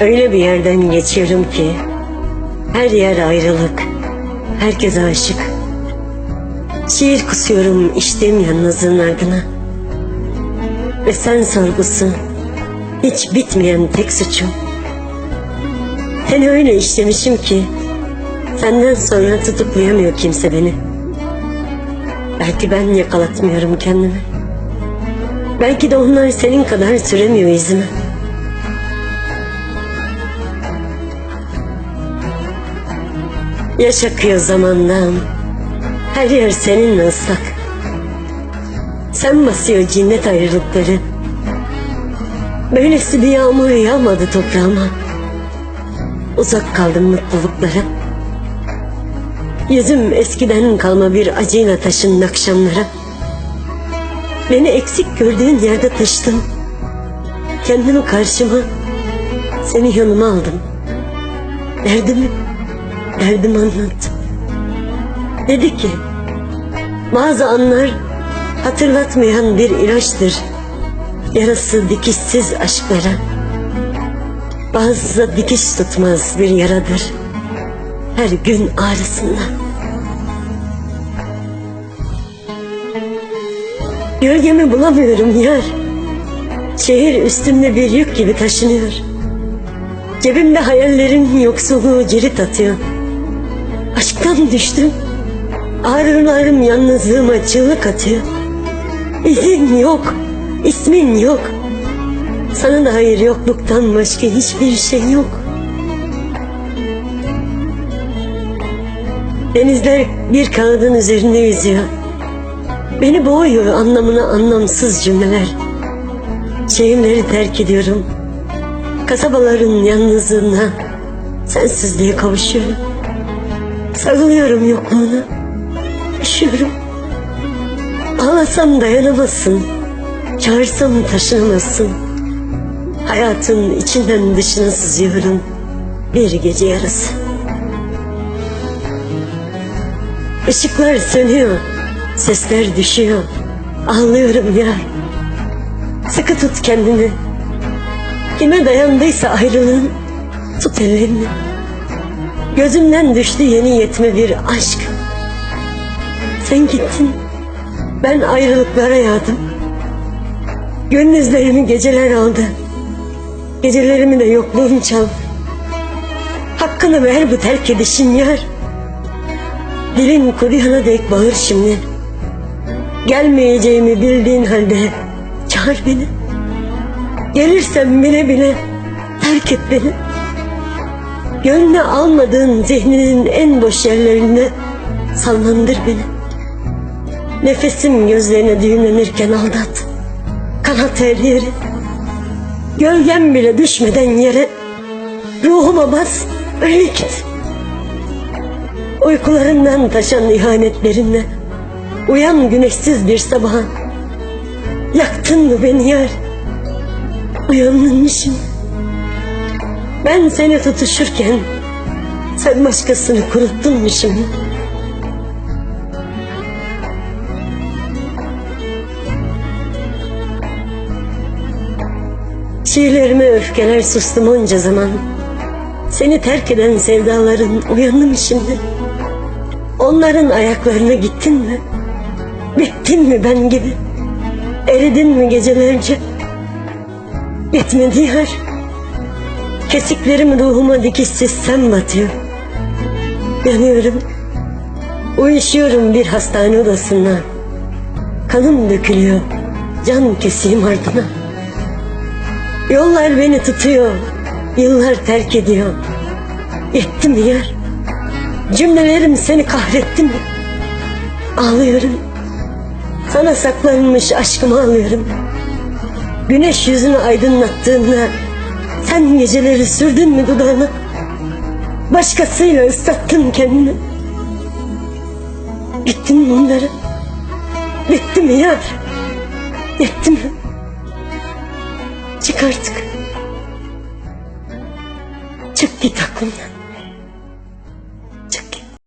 Öyle bir yerden geçiyorum ki her yer ayrılık, herkes aşık. Şiir kusuyorum içtiğim yalnızlığın ardına. Ve sen sorgusu hiç bitmeyen tek suçum. Seni öyle işlemişim ki senden sonra tutuklayamıyor kimse beni. Belki ben yakalatmıyorum kendimi. Belki de onlar senin kadar süremiyor izimi. Yaş akıyor zamandan. Her yer seninle ıslak. Sen basıyor cinnet ayrılıkları. Böylesi bir yağmur yağmadı toprağıma. Uzak kaldım mutluluklara. Yüzüm eskiden kalma bir acıyla taşın akşamlara. Beni eksik gördüğün yerde taşıdım. Kendimi karşıma, seni yanıma aldım. Derdimi Derdim anlattı. Dedi ki bazı anlar hatırlatmayan bir ilaçtır. Yarası dikişsiz aşklara. Bazı dikiş tutmaz bir yaradır. Her gün ağrısında. Gölgemi bulamıyorum yar. Şehir üstümde bir yük gibi taşınıyor. Cebimde hayallerin yoksulluğu cirit atıyor. Aşktan düştüm. Ağrılarım yalnızlığıma çığlık atıyor. İzin yok, ismin yok. Sana dair yokluktan başka hiçbir şey yok. Denizler bir kağıdın üzerinde yüzüyor. Beni boğuyor anlamına anlamsız cümleler. Şehirleri terk ediyorum. Kasabaların yalnızlığına, sensizliğe kavuşuyorum. Sarılıyorum yokluğuna. Üşüyorum. Ağlasam dayanamazsın. Çağırsam taşınamazsın. Hayatın içinden dışına sızıyorum. Bir gece yarısı. Işıklar sönüyor. Sesler düşüyor. Ağlıyorum ya. Sıkı tut kendini. Kime dayandıysa ayrılığın tut ellerini. Gözümden düştü yeni yetme bir aşk. Sen gittin. Ben ayrılıklara yağdım. Gündüzlerimi geceler aldı. Gecelerimi de yokluğum çaldı. Hakkını ver bu terk edişin yar. Dilin kuruyana dek bağır şimdi. Gelmeyeceğimi bildiğin halde çağır beni. Gelirsem bile bile terk et beni. Gönlüne almadığın zihninin en boş yerlerinde sallandır beni. Nefesim gözlerine düğümlenirken aldat. Kanat her yeri. Gölgem bile düşmeden yere ruhuma bas öyle git. Uykularından taşan ihanetlerinle uyan güneşsiz bir sabaha. Yaktın mı beni yar? Uyandın mı şimdi? Ben seni tutuşurken sen başkasını kuruttun mu şimdi? Şiirlerime öfkeler sustum onca zaman. Seni terk eden sevdaların uyandı mı şimdi? Onların ayaklarına gittin mi? Bittin mi ben gibi? Eridin mi gecelerce? Bitmedi yar. Kesiklerim ruhuma dikişsiz sen batıyor. Yanıyorum. Uyuşuyorum bir hastane odasına. Kanım dökülüyor. Can keseyim ardına. Yollar beni tutuyor. Yıllar terk ediyor. Yetti mi yer? Cümlelerim seni kahretti mi? Ağlıyorum. Sana saklanmış aşkımı alıyorum. Güneş yüzünü aydınlattığında Sen geceleri sürdün mü dudağına? Başkasıyla ıslattın kendini. Bitti mi bunları? Bitti mi yar? Bitti mi? Çık artık. Çık git aklımdan.